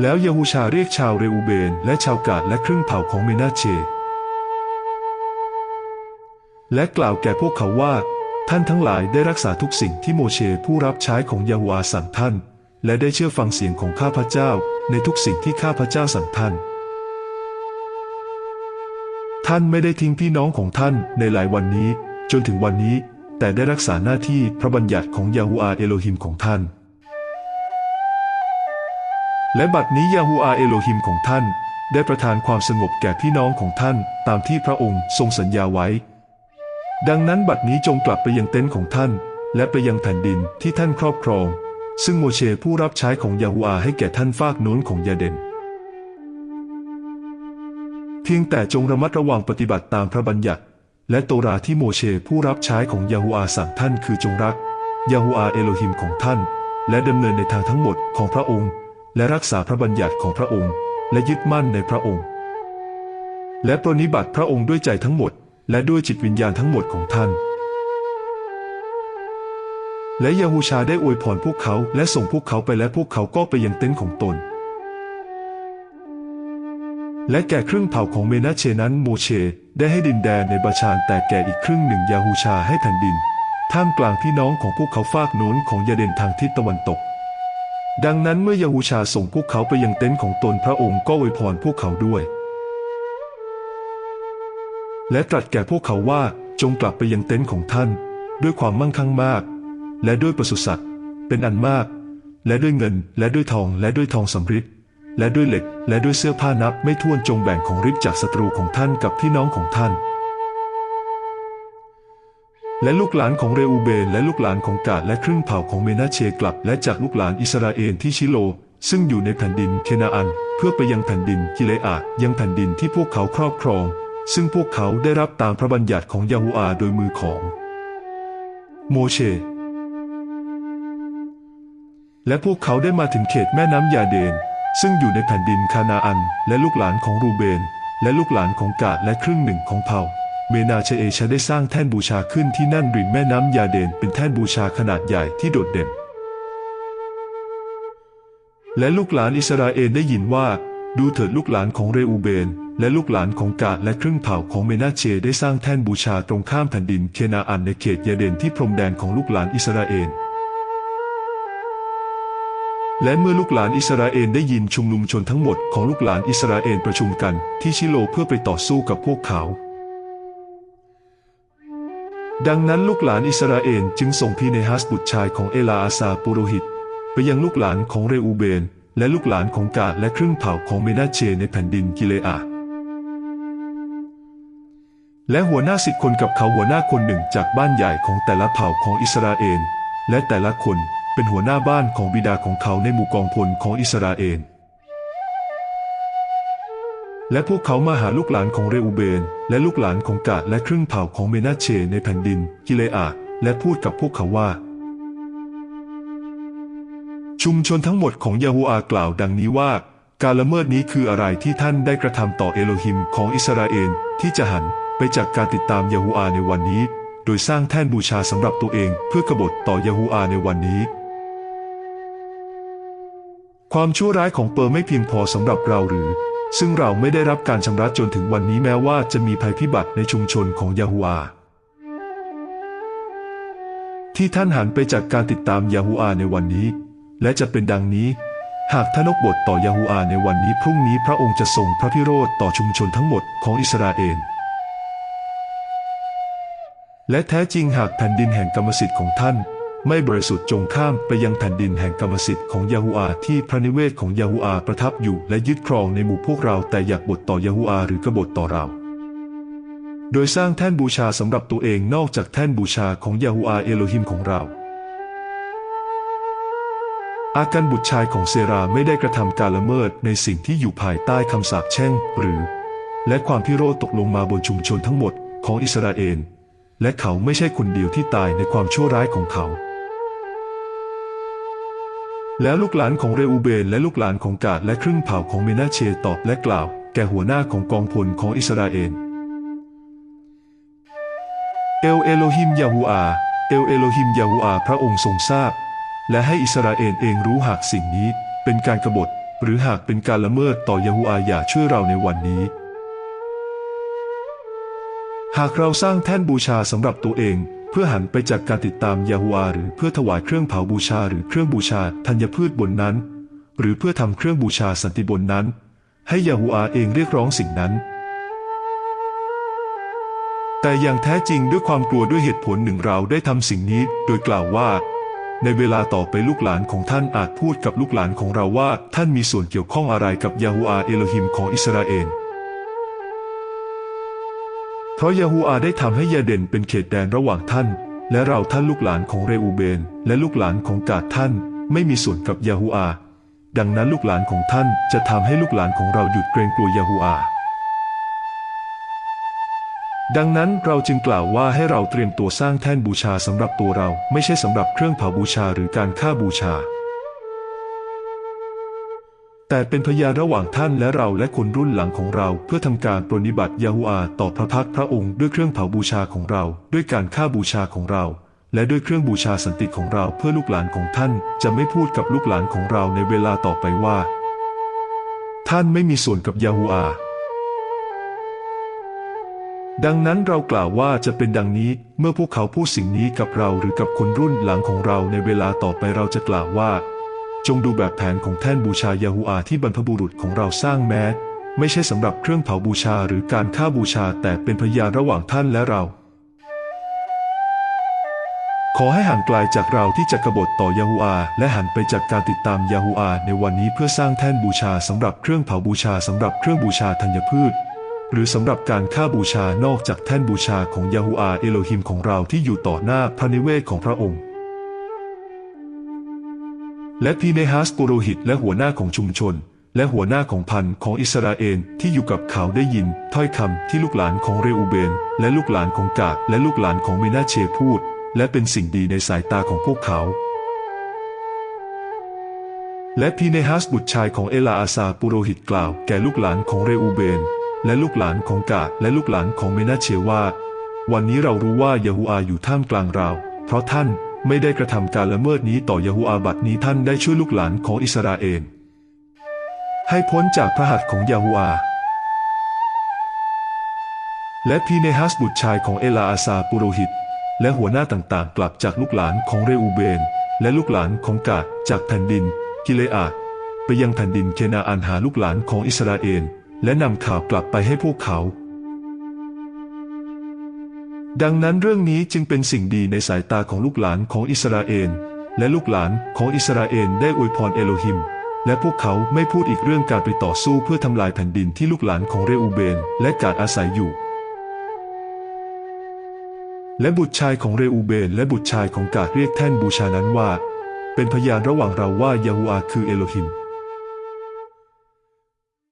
แล้วยาฮูชาเรียกชาวเรอูเบน และชาวกาดและครึ่งเผ่าของเมนาเช และกล่าวแก่พวกเขาว่า ท่านทั้งหลายได้รักษาทุกสิ่งที่โมเชผู้รับใช้ของยาฮูอาสั่งท่าน และได้เชื่อฟังเสียงของข้าพเจ้า ในทุกสิ่งที่ข้าพเจ้าสั่งท่าน ท่านไม่ได้ทิ้งพี่น้องของท่านในหลายวันนี้ จนถึงวันนี้ แต่ได้รักษาหน้าที่พระบัญญัติของยาฮูอาเอโลฮิมของท่าน และบัดนี้ยาฮูอาเอโลฮิมของท่าน ได้ประทานความสงบแก่พี่น้องของท่าน ตามที่พระองค์ทรงสัญญาไว้ ดังนั้นบัดนี้จงกลับไปยังเต็นท์ของท่าน และไปยังแผ่นดินที่ท่านครอบครอง ซึ่งโมเชผู้รับใช้ของยาฮูอาให้แก่ท่านฟากโน้นของยาเดนเพียงแต่จงระมัดระวังปฏิบัติตามพระบัญญัติ และโตราที่โมเชผู้รับใช้ของยาฮูอาสั่งท่านคือจงรักยาฮูอาเอโลฮิมของท่าน และดำเนินในทางทั้งหมดของพระองค์ และรักษาพระบัญญัติของพระองค์ และยึดมั่นในพระองค์ และปรนนิบัติพระองค์ด้วยใจทั้งหมด และด้วยจิตวิญญาณทั้งหมดของท่าน และยาฮูชาได้อวยพรพวกเขาและส่งพวกเขาไปและพวกเขาก็ไปยังเต็นท์ของตน และแก่ครึ่งเผ่าของเมนาเชนั้นโมเชได้ให้ดินแดนในบาชานแต่แก่อีกครึ่งหนึ่งยาฮูชาให้แผ่นดินท่ามกลางพี่น้องของพวกเขาฟากโน้นของยาเดนทางทิศตะวันตก ดังนั้นเมื่อยาฮูชาส่งพวกเขาไปยังเต็นท์ของตนพระองค์ก็อวยพรพวกเขาด้วย และตรัสแก่พวกเขาว่าจงกลับไปยังเต็นท์ของท่าน ด้วยความมั่งคั่งมาก และด้วยประสุสัตว์เป็นอันมาก และด้วยเงิน และด้วยทอง และด้วยทองสำริดและด้วยเหล็ก และด้วยเสื้อผ้านับไม่ถ้วนจงแบ่งของริบจากศัตรูของท่านกับพี่น้องของท่าน และลูกหลานของเรอูเบน และลูกหลานของกาดและครึ่งเผ่าของเมนาเชกลับ และจากลูกหลานอิสราเอลที่ชิโล ซึ่งอยู่ในแผ่นดินเคนาอัน เพื่อไปยังแผ่นดินกิเลอาดยังแผ่นดินที่พวกเขาครอบครอง ซึ่งพวกเขาได้รับตามพระบัญญัติของยาฮูอาโดยมือของ โมเชและพวกเขาได้มาถึงเขตแม่น้ำยาเดน ซึ่งอยู่ในแผ่นดินคานาอัน และลูกหลานของรูเบน และลูกหลานของกาดและครึ่งหนึ่งของเผ่า เมนาเชเอชะได้สร้างแท่นบูชาขึ้นที่นั่นริมแม่น้ำยาเดนเป็นแท่นบูชาขนาดใหญ่ที่โดดเด่น และลูกหลานอิสราเอลได้ยินว่า ดูเถิดลูกหลานของเรอูเบน และลูกหลานของกาดและครึ่งเผ่าของเมนาเชได้สร้างแท่นบูชาตรงข้ามแผ่นดินเคนาอันในเขตยาเดนที่พรมแดนของลูกหลานอิสราเอลและเมื่อลูกหลานอิสราเอลได้ยินชุมนุมชนทั้งหมดของลูกหลานอิสราเอลประชุมกันที่ชิโลเพื่อไปต่อสู้กับพวกเขา ดังนั้นลูกหลานอิสราเอลจึงส่งพีเนฮัสบุตรชายของเอลาอาซาปุโรหิต ไปยังลูกหลานของเรอูเบน และลูกหลานของกาดและครึ่งเผ่าของเมนาเชในแผ่นดินกิเลอาและหัวหน้าสิบคนกับเขาหัวหน้าคนหนึ่งจากบ้านใหญ่ของแต่ละเผ่าของอิสราเอลและแต่ละคนเป็นหัวหน้าบ้านของบิดาของเขาในหมู่กองพลของอิสราเอล และพวกเขามาหาลูกหลานของเรอูเบน และลูกหลานของกาดและครึ่งเผ่าของเมนาเชในแผ่นดินกิเลอาและพูดกับพวกเขาว่า ชุมชนทั้งหมดของยาฮูอากล่าวดังนี้ว่า การละเมิดนี้คืออะไรที่ท่านได้กระทำต่อเอโลฮิมของอิสราเอลที่จะหันไปจากการติดตามยาฮูอาในวันนี้ โดยสร้างแท่นบูชาสำหรับตัวเองเพื่อกบฏต่อยาฮูอาในวันนี้ความชั่วร้ายของเปอร์ไม่เพียงพอสำหรับเราหรือ ซึ่งเราไม่ได้รับการชำระจนถึงวันนี้แม้ว่าจะมีภัยพิบัติในชุมชนของยาฮูอาที่ท่านหันไปจากการติดตามยาฮูอาในวันนี้ และจะเป็นดังนี้ หากท่านกบฏต่อยาฮูอาในวันนี้พรุ่งนี้พระองค์จะส่งพระพิโรธต่อชุมชนทั้งหมดของอิสราเอลและแท้จริงหากแผ่นดินแห่งกรรมสิทธิ์ของท่าน ไม่บริสุทธิ์จงข้ามไปยังแผ่นดินแห่งกรรมสิทธิ์ของยาฮูอาที่พระนิเวศของยาฮูอาประทับอยู่และยึดครองในหมู่พวกเราแต่อยากบทต่อยาฮูอาหรือกบฏต่อเรา โดยสร้างแท่นบูชาสำหรับตัวเองนอกจากแท่นบูชาของยาฮูอาเอโลฮิมของเรา อากันบุตรชายของเซราไม่ได้กระทำการละเมิดในสิ่งที่อยู่ภายใต้คำสาปแช่งหรือ และความพิโรธตกลงมาบนชุมชนทั้งหมดของอิสราเอลและเขาไม่ใช่คนเดียวที่ตายในความชั่วร้ายของเขา แล้วลูกหลานของเรอูเบนและลูกหลานของกาดและครึ่งเผ่าของเมนาเชตอบและกล่าว แก่หัวหน้าของกองพลของอิสราเอล เอลเอโลฮิมยาฮูอา เอลเอโลฮิมยาฮูอาพระองค์ทรงทราบ และให้อิสราเอลเองรู้หากสิ่งนี้เป็นการกรบฏ หรือหากเป็นการละเมิดต่อยาฮูอาอย่าช่วยเราในวันนี้ หากเราสร้างแท่นบูชาสำหรับตัวเอง พื่อหันไปจากการติดตามยาฮูอาหรือเพื่อถวายเครื่องเผาบูชาหรือเครื่องบูชาธัญพืชบนนั้น หรือเพื่อทำเครื่องบูชาสันติบนนั้น ให้ยาฮูอาเองเรียกร้องสิ่งนั้น แต่อย่างแท้จริงด้วยความกลัวด้วยเหตุผลหนึ่งเราได้ทำสิ่งนี้ โดยกล่าวว่า ในเวลาต่อไปลูกหลานของท่านอาจพูดกับลูกหลานของเราว่า ท่านมีส่วนเกี่ยวข้องอะไรกับยาฮูอาเอโลฮิมของอิสราเอล เพราะยาฮูอาได้ทำให้ยาเด่นเป็นเขตแดนระหว่างท่าน และเราท่านลูกหลานของเรอูเบน และลูกหลานของกาดท่าน ไม่มีส่วนกับยาฮูอา ดังนั้นลูกหลานของท่านจะทำให้ลูกหลานของเราหยุดเกรงกลัวยาฮูอาดังนั้นเราจึงกล่าวว่าให้เราเตรียมตัวสร้างแท่นบูชาสำหรับตัวเรา ไม่ใช่สำหรับเครื่องเผาบูชาหรือการฆ่าบูชา แต่เป็นพยานระหว่างท่านและเราและคนรุ่นหลังของเราเพื่อทำการปรนิบัติยาฮูอาต่อพระพักพระองค์ด้วยเครื่องเผาบูชาของเรา ด้วยการฆ่าบูชาของเรา และด้วยเครื่องบูชาสันติของเราเพื่อลูกหลานของท่านจะไม่พูดกับลูกหลานของเราในเวลาต่อไปว่า ท่านไม่มีส่วนกับยาฮูอาดังนั้นเรากล่าวว่าจะเป็นดังนี้เมื่อพวกเขาพูดสิ่งนี้กับเราหรือกับคนรุ่นหลังของเราในเวลาต่อไปเราจะกล่าวว่า จงดูแบบแผนของแท่นบูชายาฮูอาที่บรรพบุรุษของเราสร้างแม้ไม่ใช่สำหรับเครื่องเผาบูชาหรือการฆ่าบูชาแต่เป็นพยานระหว่างท่านและเรา ขอให้ห่างไกลจากเราที่จะกบฏต่อยาฮูอา และหันไปจากการติดตามยาฮูอา ในวันนี้เพื่อสร้างแท่นบูชาสำหรับเครื่องเผาบูชาสำหรับเครื่องบูชาธัญพืช หรือสำหรับการฆ่าบูชานอกจากแท่นบูชาของยาฮูอาเอโลฮิมของเราที่อยู่ต่อหน้าพระนิเวศของพระองค์ และพีเนฮัสปุโรหิตและหัวหน้าของชุมชน และหัวหน้าของพันของอิสราเอลที่อยู่กับเขาได้ยินถ้อยคำที่ลูกหลานของเรอูเบน และลูกหลานของกาดและลูกหลานของเมนาเชพูด และเป็นสิ่งดีในสายตาของพวกเขาและพีเนฮัสบุตรชายของเอลาอาซาปุโรหิตกล่าวแก่ลูกหลานของเรอูเบน และลูกหลานของกาดและลูกหลานของเมนาเชว่า วันนี้เรารู้ว่ายาฮูอาอยู่ท่ามกลางเรา เพราะท่าน ไม่ได้กระทำการละเมิดนี้ต่อยาฮูอาบัดนี้ท่านได้ช่วยลูกหลานของอิสราเอลให้พ้นจากพระหัตถ์ของยาฮูอาและพีเนฮัสบุตรชายของเอลาอาซาปุโรหิต และหัวหน้าต่างๆ กลับจากลูกหลานของเรอูเบน และลูกหลานของกาดจากแผ่นดิน กิเลอาดไปยังแผ่นดินเคนาอันหาลูกหลานของอิสราเอลและนำข่าวกลับไปให้พวกเขา ดังนั้นเรื่องนี้จึงเป็นสิ่งดีในสายตาของลูกหลานของอิสราเอล และลูกหลานของอิสราเอลได้อวยพรเอโลฮิม และพวกเขาไม่พูดอีกเรื่องการไปต่อสู้เพื่อทำลายแผ่นดินที่ลูกหลานของเรอูเบน และกาดอาศัยอยู่ และบุตรชายของเรอูเบน และบุตรชายของกาดเรียกแท่นบูชานั้นว่า เป็นพยานระหว่างเราว่ายาฮูอาคือเอโลฮิม